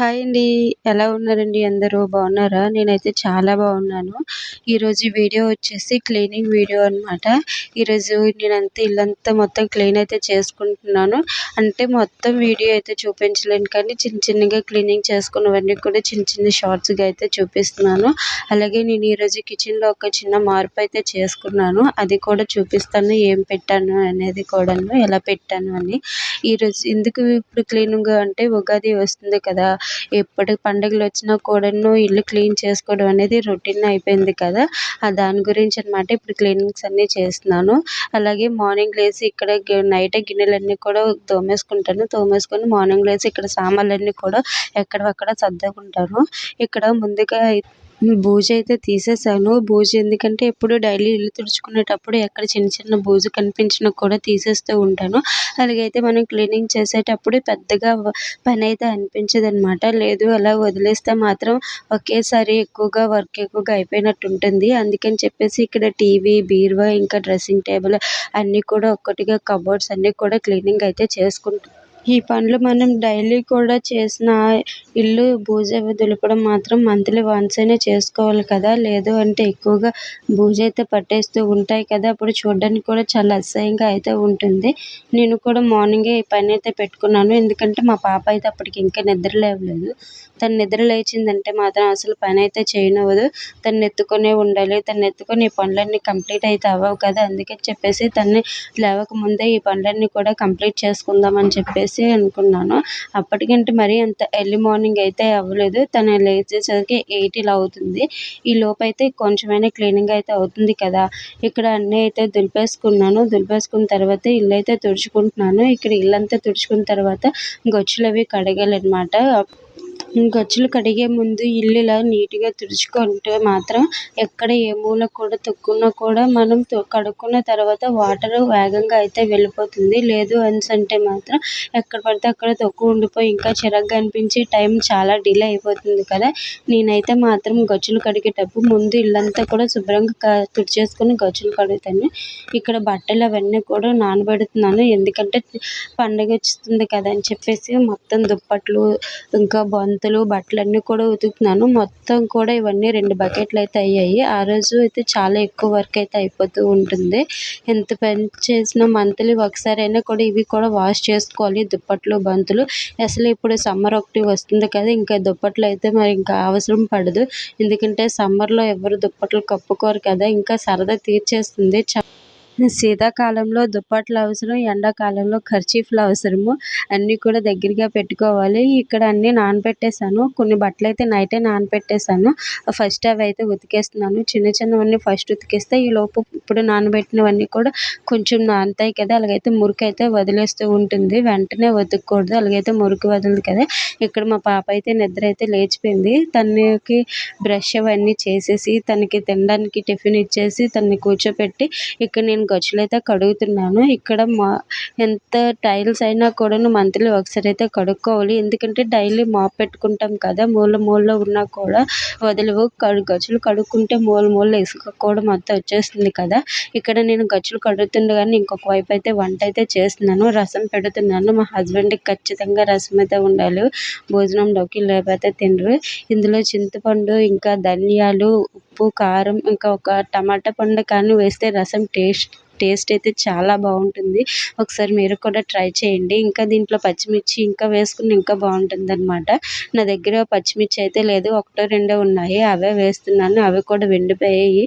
Hi అండి. ఎలా ఉన్నారండి అందరూ? బాగున్నారా? నేనైతే చాలా బాగున్నాను. ఈరోజు వీడియో వచ్చేసి క్లీనింగ్ వీడియో అనమాట ఈరోజు నేనంతా ఇల్లంతా మొత్తం క్లీన్ అయితే చేసుకుంటున్నాను. అంటే మొత్తం వీడియో అయితే చూపించలేను కానీ చిన్న చిన్నగా క్లీనింగ్ చేసుకున్నవన్నీ కూడా చిన్న చిన్న షార్ట్స్గా అయితే చూపిస్తున్నాను. అలాగే నేను ఈరోజు కిచెన్లో ఒక చిన్న మార్పు అయితే చేసుకున్నాను. అది కూడా చూపిస్తాను. ఏం పెట్టాను అనేది కూడాను ఎలా పెట్టాను అని. ఈరోజు ఎందుకు ఇప్పుడు క్లీనింగ్ అంటే ఉగాది వస్తుంది కదా ఎప్పటి పండుగలు వచ్చినా కూడాను ఇల్లు క్లీన్ చేసుకోవడం అనేది రొటీన్ అయిపోయింది కదా. దాని గురించి అనమాట ఇప్పుడు క్లీనింగ్స్ అన్నీ చేస్తున్నాను. అలాగే మార్నింగ్ లేచి ఇక్కడ నైట్ గిన్నెలన్నీ కూడా తోమేసుకుంటాను. తోమేసుకొని మార్నింగ్ లేచి ఇక్కడ సామాన్లన్నీ కూడా ఎక్కడవక్కడ సర్దుకుంటాను. ఇక్కడ ముందుగా బూజు అయితే తీసేసాను. బూజు ఎందుకంటే ఎప్పుడు డైలీ ఇల్లు తుడుచుకునేటప్పుడు ఎక్కడ చిన్న చిన్న బూజు కనిపించినా కూడా తీసేస్తూ ఉంటాను. అలాగైతే మనం క్లీనింగ్ చేసేటప్పుడు పెద్దగా పని అయితే అనిపించదు అనమాట లేదు అలా వదిలేస్తే మాత్రం ఒకేసారి ఎక్కువగా వర్క్ ఎక్కువగా అయిపోయినట్టు ఉంటుంది. అందుకని చెప్పేసి ఇక్కడ టీవీ బీరువా ఇంకా డ్రెస్సింగ్ టేబుల్ అన్నీ కూడా ఒక్కటిగా కబోర్డ్స్ అన్నీ కూడా క్లీనింగ్ అయితే చేసుకుంటాను ఈ పనులు మనం డైలీ కూడా చేసిన ఇల్లు బూజు దులపడం మాత్రం మంత్లీ వన్స్ అయినా చేసుకోవాలి కదా. లేదు అంటే ఎక్కువగా బూజు అయితే పట్టేస్తూ ఉంటాయి కదా. అప్పుడు చూడడానికి కూడా చాలా అసహ్యంగా అయితే ఉంటుంది. నేను కూడా మార్నింగే ఈ పని అయితే పెట్టుకున్నాను. ఎందుకంటే మా పాప అయితే అప్పటికి ఇంకా నిద్ర లేవలేదు. తను నిద్ర లేచిందంటే మాత్రం అసలు పని అయితే చేయనివ్వదు. తను ఎత్తుకునే ఉండాలి. తను ఎత్తుకొని ఈ పనులన్నీ కంప్లీట్ అయితే అవ్వవు కదా. అందుకని చెప్పేసి తన్ని లేవక ముందే ఈ పనులన్నీ కూడా కంప్లీట్ చేసుకుందామని చెప్పేసి అనుకున్నాను. అప్పటికంటే మరీ అంత ఎర్లీ మార్నింగ్ అయితే అవ్వలేదు. తను లేచేసరికి ఎయిట్ ఇలా అవుతుంది. ఈ లోపైతే అయితే కొంచెమైనా క్లీనింగ్ అయితే అవుతుంది కదా. ఇక్కడ అన్నీ అయితే దులిపేసుకున్నాను. దులిపేసుకున్న తర్వాత ఇల్లు అయితే తుడుచుకుంటున్నాను. ఇక్కడ ఇల్లంతా తుడుచుకున్న తర్వాత గొచ్చులు అవి కడగాలన్నమాట. గచ్చులు కడిగే ముందు ఇల్లు ఇలా నీట్గా తుడుచుకుంటే మాత్రం ఎక్కడ ఏ మూల కూడా తొక్కున్నా కూడా మనం కడుక్కున్న తర్వాత వాటర్ వేగంగా అయితే వెళ్ళిపోతుంది. లేదు అనేసి అంటే మాత్రం ఎక్కడ పడితే అక్కడ తొక్కు ఉండిపోయి ఇంకా చిరగ్గా అనిపించి టైం చాలా డిలే అయిపోతుంది కదా. నేనైతే మాత్రం గచ్చులు కడిగేటప్పుడు ముందు ఇల్లంతా కూడా శుభ్రంగా తుడిచేసుకొని గచ్చులు కడుగుతాను. ఇక్కడ బట్టలు అవన్నీ కూడా నానబెడుతున్నాను. ఎందుకంటే పండగ వస్తుంది కదా అని చెప్పేసి మొత్తం దుప్పట్లు ఇంకా బొంతలు బట్టలన్నీ కూడా ఉతుకుతున్నాను. మొత్తం కూడా ఇవన్నీ రెండు బకెట్లు అయితే అయ్యాయి. ఆ రోజు అయితే చాలా ఎక్కువ వర్క్ అయితే అయిపోతూ ఉంటుంది. ఎంత పని చేసినా మంత్లీ ఒకసారి అయినా కూడా ఇవి కూడా వాష్ చేసుకోవాలి. దుప్పట్లు బంతులు. అసలు ఇప్పుడు సమ్మర్ ఒకటి వస్తుంది కదా ఇంకా దుప్పట్లు అయితే మరి ఇంకా అవసరం పడదు. ఎందుకంటే సమ్మర్లో ఎవరు దుప్పట్లు కప్పుకోరు కదా ఇంకా సరదా తీర్చేస్తుంది. శీతాకాలంలో దుప్పట్లు అవసరం ఎండాకాలంలో కర్చీఫ్లు అవసరము. అన్నీ కూడా దగ్గరగా పెట్టుకోవాలి. ఇక్కడ అన్నీ నానబెట్టేసాను కొన్ని బట్టలు అయితే నైటే నానబెట్టేసాను ఫస్ట్ అవి అయితే ఉతికేస్తున్నాను. చిన్న చిన్నవన్నీ ఫస్ట్ ఉతికేస్తే ఈ లోపు ఇప్పుడు నానబెట్టినవన్నీ కూడా కొంచెం నానుతాయి కదా. అలాగైతే మురికి అయితే వదిలేస్తూ ఉంటుంది. వెంటనే ఉతకకూడదు అలాగైతే మురికి వదలదు కదా. ఇక్కడ మా పాప అయితే నిద్ర అయితే లేచిపోయింది. తనకి బ్రష్ అవన్నీ చేసేసి తనకి తినడానికి టిఫిన్ ఇచ్చేసి తనని కూర్చోపెట్టి ఇక్కడ నేను నేను అయితే కడుగుతున్నాను. ఇక్కడ మా ఎంత టైల్స్ అయినా కూడాను మంత్లీ ఒకసారి అయితే కడుక్కోవాలి. ఎందుకంటే డైలీ మాప్ పెట్టుకుంటాం కదా మూల మూలలో ఉన్నా కూడా వదిలివు. కడు గచ్చులు కడుక్కుంటే మూల మూల ఇసుక కూడా మొత్తం వచ్చేస్తుంది కదా. ఇక్కడ నేను గచ్చులు కడుగుతుండగానే ఇంకొక వైపు అయితే వంట అయితే చేస్తున్నాను. రసం పెడుతున్నాను. మా హస్బెండ్కి ఖచ్చితంగా రసం అయితే ఉండాలి. భోజనంలోకి లేకపోతే తినరు. ఇందులో చింతపండు ఇంకా ధనియాలు ఉప్పు కారం ఇంకా ఒక టమాటా పండు కానీ వేస్తే రసం టేస్ట్ టేస్ట్ అయితే చాలా బాగుంటుంది. ఒకసారి మీరు కూడా ట్రై చేయండి. ఇంకా దీంట్లో పచ్చిమిర్చి ఇంకా వేసుకుని ఇంకా బాగుంటుంది అనమాట నా దగ్గర పచ్చిమిర్చి అయితే లేదు. ఒకటో రెండో ఉన్నాయి. అవే వేస్తున్నాను. అవి కూడా వెండిపోయాయి.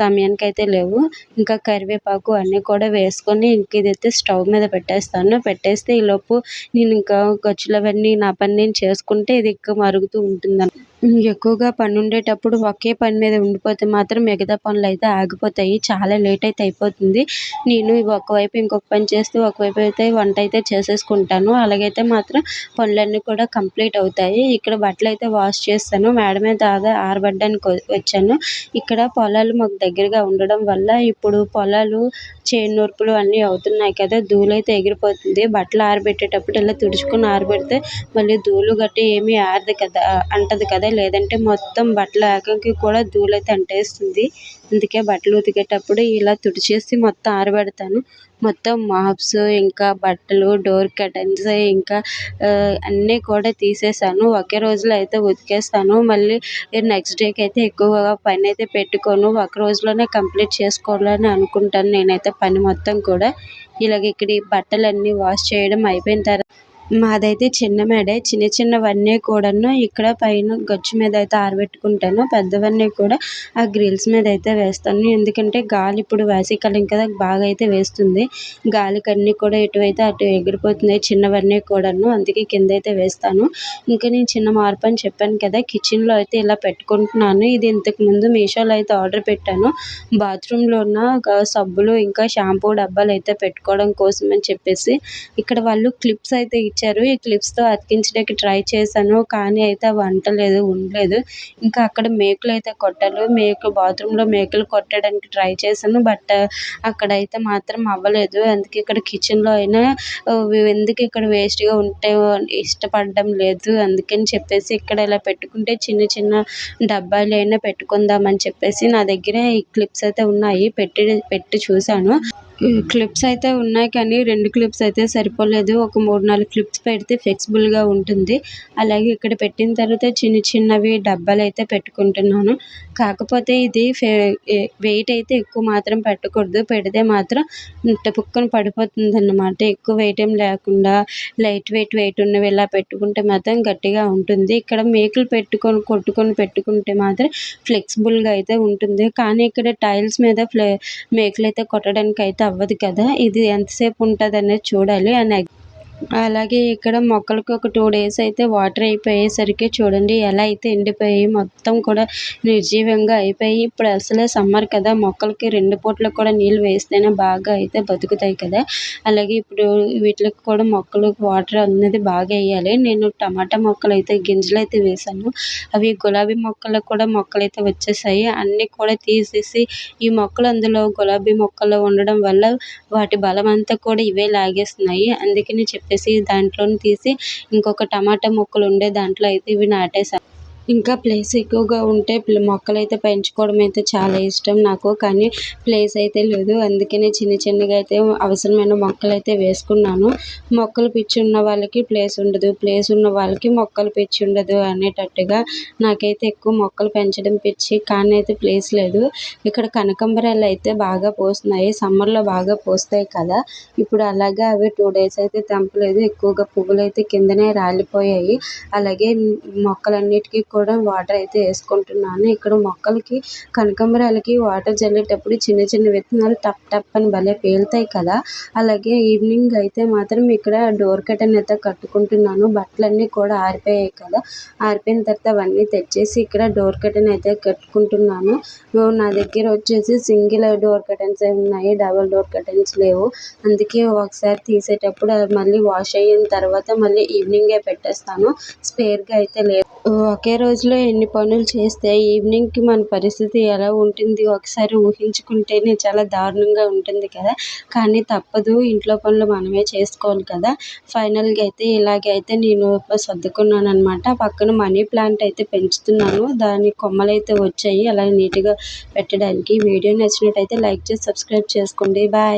సమయానికి అయితే లేవు. ఇంకా కరివేపాకు అన్నీ కూడా వేసుకొని ఇంక ఇదైతే స్టవ్ మీద పెట్టేస్తాను. పెట్టేస్తే ఈలోపు నేను ఇంకా ఖర్చులు అవన్నీ నా పని నేను చేసుకుంటే ఇది ఇంకా మరుగుతూ ఉంటుంది ఎక్కువగా పని ఉండేటప్పుడు ఒకే పని మీద ఉండిపోతే మాత్రం మిగతా పనులు అయితే ఆగిపోతాయి. చాలా లేట్ అయితే అయిపోతుంది. నేను ఒకవైపు ఇంకొక పని చేస్తూ ఒకవైపు అయితే వంట అయితే చేసేసుకుంటాను. అలాగైతే మాత్రం పనులన్నీ కూడా కంప్లీట్ అవుతాయి. ఇక్కడ బట్టలు అయితే వాష్ చేస్తాను. మేడ మీద దాగా ఆరబెట్టడానికి వచ్చాను. ఇక్కడ పొలాలు మాకు దగ్గరగా ఉండడం వల్ల ఇప్పుడు పొలాలు చేను నూర్పులు అన్నీ అవుతున్నాయి కదా ధూళి అయితే ఎగిరిపోతుంది. బట్టలు ఆరబెట్టేటప్పుడు ఇలా తుడుచుకొని ఆరబెడితే మళ్ళీ ధూళి గట్టి ఏమీ ఆరదు కదా అంటది కదా లేదంటే మొత్తం బట్టలు ఏకంకి కూడా ధూళైతే అంటేస్తుంది. అందుకే బట్టలు ఉతికేటప్పుడు ఇలా తుడిచేసి మొత్తం ఆరబెడతాను. మొత్తం మాప్స్ ఇంకా బట్టలు డోర్ కర్టన్స్ ఇంకా అన్నీ కూడా తీసేసాను. ఒకే రోజులో అయితే ఉతికేస్తాను. మళ్ళీ నెక్స్ట్ డేకి అయితే ఎక్కువగా పని అయితే పెట్టుకోను. ఒక రోజులోనే కంప్లీట్ చేసుకోవాలని అనుకుంటాను నేనైతే పని మొత్తం కూడా. ఇలాగ ఇక్కడ ఈ బట్టలన్నీ వాష్ చేయడం అయిపోయిన తర్వాత మాదైతే చిన్న మేడే. చిన్న చిన్నవన్నీ కూడాను ఇక్కడ పైన గచ్చు మీద అయితే ఆరబెట్టుకుంటాను. పెద్దవన్నీ కూడా ఆ గ్రిల్స్ మీద అయితే వేస్తాను. ఎందుకంటే గాలి ఇప్పుడు వేసవికాలం కదా బాగా అయితే వేస్తుంది. గాలికి అన్నీ కూడా ఎటువైతే అటు ఎగిరిపోతున్నాయి చిన్నవన్నీ కూడాను అందుకే కింద అయితే వేస్తాను. ఇంకా నేను చిన్న మార్పు అని చెప్పాను కదా కిచెన్లో అయితే ఇలా పెట్టుకుంటున్నాను. ఇది ఇంతకు ముందు మీషోలో అయితే ఆర్డర్ పెట్టాను. బాత్రూంలో ఉన్న సబ్బులు ఇంకా షాంపూ డబ్బాలు అయితే పెట్టుకోవడం కోసం అని చెప్పేసి ఇక్కడ వాళ్ళు క్లిప్స్ అయితే ఇచ్చారు. ఈ క్లిప్స్తో అతికించడానికి ట్రై చేశాను కానీ అయితే అవి అంటలేదు ఉండలేదు. ఇంకా అక్కడ మేకులు అయితే కొట్టారు. మేకు బాత్రూంలో మేకులు కొట్టడానికి ట్రై చేశాను బట్ uh, అక్కడైతే మాత్రం అవ్వలేదు. అందుకే ఇక్కడ కిచెన్లో అయినా uh, ఎందుకు ఇక్కడ వేస్ట్గా ఉంటే ఇష్టపడడం లేదు. అందుకని చెప్పేసి ఇక్కడ ఇలా పెట్టుకుంటే చిన్న చిన్న డబ్బాలు అయినా పెట్టుకుందామని చెప్పేసి నా దగ్గర ఈ క్లిప్స్ అయితే ఉన్నాయి. పెట్టి పెట్టి చూశాను. క్లిప్స్ అయితే ఉన్నాయి కానీ రెండు క్లిప్స్ అయితే సరిపోలేదు. ఒక మూడు నాలుగు క్లిప్స్ పెడితే ఫ్లెక్సిబుల్గా ఉంటుంది. అలాగే ఇక్కడ పెట్టిన తర్వాత చిన్న చిన్నవి డబ్బాలు అయితే పెట్టుకుంటున్నాను. కాకపోతే ఇది వెయిట్ అయితే ఎక్కువ మాత్రం పెట్టకూడదు. పెడితే మాత్రం పుక్కన పడిపోతుంది అన్నమాట ఎక్కువ వెయిట్ ఏం లేకుండా లైట్ వెయిట్ వెయిట్ ఉన్నవి ఇలా పెట్టుకుంటే మాత్రం గట్టిగా ఉంటుంది. ఇక్కడ మేకులు పెట్టుకొని కొట్టుకొని పెట్టుకుంటే మాత్రం ఫ్లెక్సిబుల్గా అయితే ఉంటుంది. కానీ ఇక్కడ టైల్స్ మీద ఫ్లే మేకులు అయితే కొట్టడానికి అయితే అవ్వదు కదా? ఇది ఎంతసేపు ఉంటుంది అనేది చూడాలి. అండ్ అలాగే ఇక్కడ మొక్కలకు ఒక టూ డేస్ అయితే వాటర్ అయిపోయేసరికి చూడండి ఎలా అయితే ఎండిపోయి మొత్తం కూడా నిర్జీవంగా అయిపోయి ఇప్పుడు అసలే సమ్మర్ కదా మొక్కలకి రెండు పూటలకు కూడా నీళ్ళు వేస్తేనే బాగా అయితే బతుకుతాయి కదా. అలాగే ఇప్పుడు వీటికి కూడా మొక్కలకు వాటర్ అనేది బాగా వేయాలి. నేను టమాటా మొక్కలు అయితే గింజలు అయితే వేసాను అవి గులాబీ మొక్కలకు కూడా మొక్కలు అయితే వచ్చేసాయి. అన్నీ కూడా తీసేసి ఈ మొక్కలు అందులో గులాబీ మొక్కలు ఉండడం వల్ల వాటి బలం అంతా కూడా ఇవే లాగేస్తున్నాయి. అందుకని చెప్పి చెప్పేసి దాంట్లో తీసి ఇంకొక టమాటా మొక్కలు ఉండే దాంట్లో అయితే ఇవి నాటేసాను ఇంకా ప్లేస్ ఎక్కువగా ఉంటే మొక్కలు అయితే పెంచుకోవడం అయితే చాలా ఇష్టం నాకు. కానీ ప్లేస్ అయితే లేదు. అందుకనే చిన్న చిన్నగా అయితే అవసరమైన మొక్కలు అయితే వేసుకున్నాను. మొక్కలు పిచ్చి ఉన్న వాళ్ళకి ప్లేస్ ఉండదు. ప్లేస్ ఉన్న వాళ్ళకి మొక్కలు పిచ్చి ఉండదు అనేటట్టుగా నాకైతే ఎక్కువ మొక్కలు పెంచడం పిచ్చి కానీ అయితే ప్లేస్ లేదు. ఇక్కడ కనకాంబరాలు అయితే బాగా పోస్తున్నాయి. సమ్మర్లో బాగా పోస్తాయి కదా. ఇప్పుడు అలాగే అవి టూ డేస్ అయితే తెంపలేదు. ఎక్కువగా పువ్వులు అయితే కిందనే రాలిపోయాయి. అలాగే మొక్కలన్నిటికీ కూడా వాటర్ అయితే వేసుకుంటున్నాను. ఇక్కడ మొక్కలకి కనకాంబరాలకి వాటర్ చల్లేటప్పుడు చిన్న చిన్న విత్తనాలు టప్ టప్ అని భలే పేలుతాయి కదా. అలాగే ఈవినింగ్ అయితే మాత్రం ఇక్కడ డోర్ కర్టెన్ అయితే కట్టుకుంటున్నాను. బట్టలన్నీ కూడా ఆరిపోయాయి కదా. ఆరిపోయిన తర్వాత అవన్నీ తెచ్చేసి ఇక్కడ డోర్ కర్టెన్ అయితే కట్టుకుంటున్నాను. నా దగ్గర వచ్చేసి సింగిల్ డోర్ కర్టెన్స్ ఉన్నాయి. డబల్ డోర్ కర్టెన్స్ లేవు. అందుకే ఒకసారి తీసేటప్పుడు మళ్ళీ వాష్ అయిన తర్వాత మళ్ళీ ఈవినింగే పెట్టేస్తాను. స్పేర్గా అయితే లేదు. ఒకే రోజులో ఎన్ని పనులు చేస్తే ఈవినింగ్కి మన పరిస్థితి ఎలా ఉంటుంది ఒకసారి ఊహించుకుంటేనే చాలా దారుణంగా ఉంటుంది కదా. కానీ తప్పదు ఇంట్లో పనులు మనమే చేసుకోవాలి కదా. ఫైనల్గా అయితే ఇలాగైతే అయితే నేను సర్దుకున్నాను అనమాట పక్కన మనీ ప్లాంట్ అయితే పెంచుతున్నాను. దాని కొమ్మలు అయితే వచ్చాయి. అలా నీట్గా పెట్టడానికి వీడియో నచ్చినట్టయితే లైక్ చేసి సబ్స్క్రైబ్ చేసుకోండి. బాయ్.